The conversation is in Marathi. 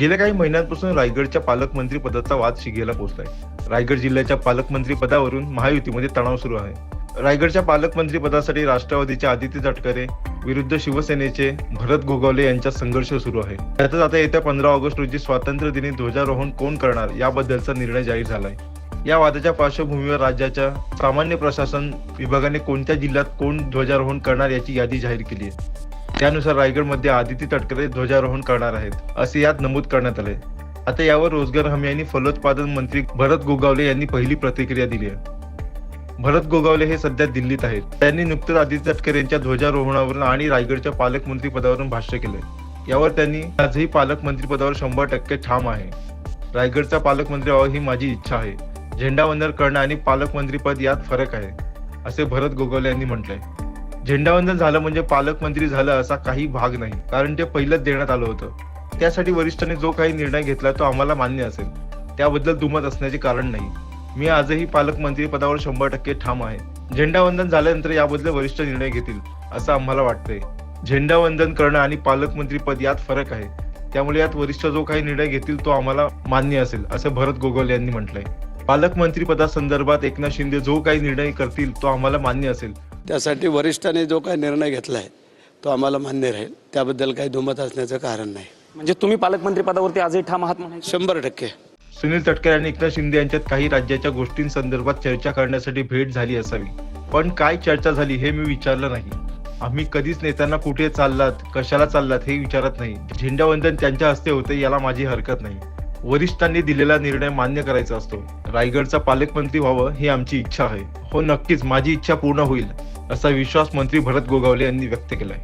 गेल्या काही महिन्यांपासून रायगडच्या पालकमंत्री पदाचा वाद शिगेला पोहोचलाय रायगड जिल्ह्याच्या पालकमंत्री पदावरून महायुतीमध्ये तणाव सुरू आहे. रायगडच्या पालकमंत्री पदासाठी राष्ट्रवादीचे आदित्य तटकरे विरुद्ध शिवसेनेचे भरत गोगावले यांच्यात संघर्ष सुरू आहे. त्यातच आता येत्या पंधरा ऑगस्ट रोजी स्वातंत्र्य दिनी ध्वजारोहण कोण करणार याबद्दलचा निर्णय जाहीर झालाय. या वादाच्या पार्श्वभूमीवर राज्याच्या सामान्य प्रशासन विभागाने कोणत्या जिल्ह्यात कोण ध्वजारोहण करणार याची यादी जाहीर केली आहे. त्यानुसार रायगडमध्ये आदिती तटकरे ध्वजारोहण करणार आहेत असे यात नमूद करण्यात आले. आता यावर रोजगार हमी आणि फलोत्पादन मंत्री भरत गोगावले यांनी पहिली प्रतिक्रिया दिली आहे. भरत गोगावले हे सध्या दिल्लीत आहेत. त्यांनी नुकतंच आदित्य तटकरे यांच्या ध्वजारोहणावरून आणि रायगडच्या पालकमंत्री पदावरून भाष्य केले. यावर त्यांनी आजही पालकमंत्री पदावर शंभर टक्के ठाम आहे. रायगडचा पालकमंत्री व्हावा ही माझी इच्छा आहे. झेंडावंदन करणं आणि पालकमंत्री पद यात फरक आहे असे भरत गोगावले यांनी म्हटलंय. झेंडावंदन झालं म्हणजे पालकमंत्री झालं असा काही भाग नाही. कारण ते पहिलंच देण्यात आलं होतं. त्यासाठी वरिष्ठांनी जो काही निर्णय घेतला तो आम्हाला मान्य असेल. त्याबद्दल दुमत असण्याचे कारण नाही. मी आजही पालकमंत्री पदावर शंभर टक्के ठाम आहे. झेंडावंदन झाल्यानंतर याबद्दल वरिष्ठ निर्णय घेतील असं आम्हाला वाटतंय. झेंडावंदन करणं आणि पालकमंत्री पद यात फरक आहे. त्यामुळे यात वरिष्ठ जो काही निर्णय घेतील तो आम्हाला मान्य असेल असं भरत गोगोल यांनी म्हटलंय. पालकमंत्री पदासंदर्भात एकनाथ शिंदे जो काही निर्णय करतील तो आम्हाला मान्य असेल त्यासाठी वरिष्ठांनी जो काही निर्णय घेतला आहे तो आम्हाला मान्य राहील. त्याबद्दल काही दुमत असण्याचं कारण नाही. म्हणजे तुम्ही पालकमंत्री पदावरती आजही ठाम आहात म्हणायचं? शंभर टक्के. सुनील तटकरे आणि एकनाथ शिंदे यांच्यात काही राज्याच्या गोष्टींसंदर्भात चर्चा करण्यासाठी भेट झाली असावी. पण काय चर्चा झाली हे मी विचारलं नाही. आम्ही कधीच नेत्यांना कुठे चाललात कशाला चाललात हे विचारत नाही. झेंडावंदन त्यांच्या हस्ते होते याला माझी हरकत नाही. वरिष्ठांनी दिलेला निर्णय मान्य करायचा असतो. रायगडचा पालकमंत्री व्हावं ही आमची इच्छा आहे. हो नक्कीच. माझी इच्छा पूर्ण होईल. असा विश्वास मंत्री भरत गोगावले यांनी व्यक्त केलाय.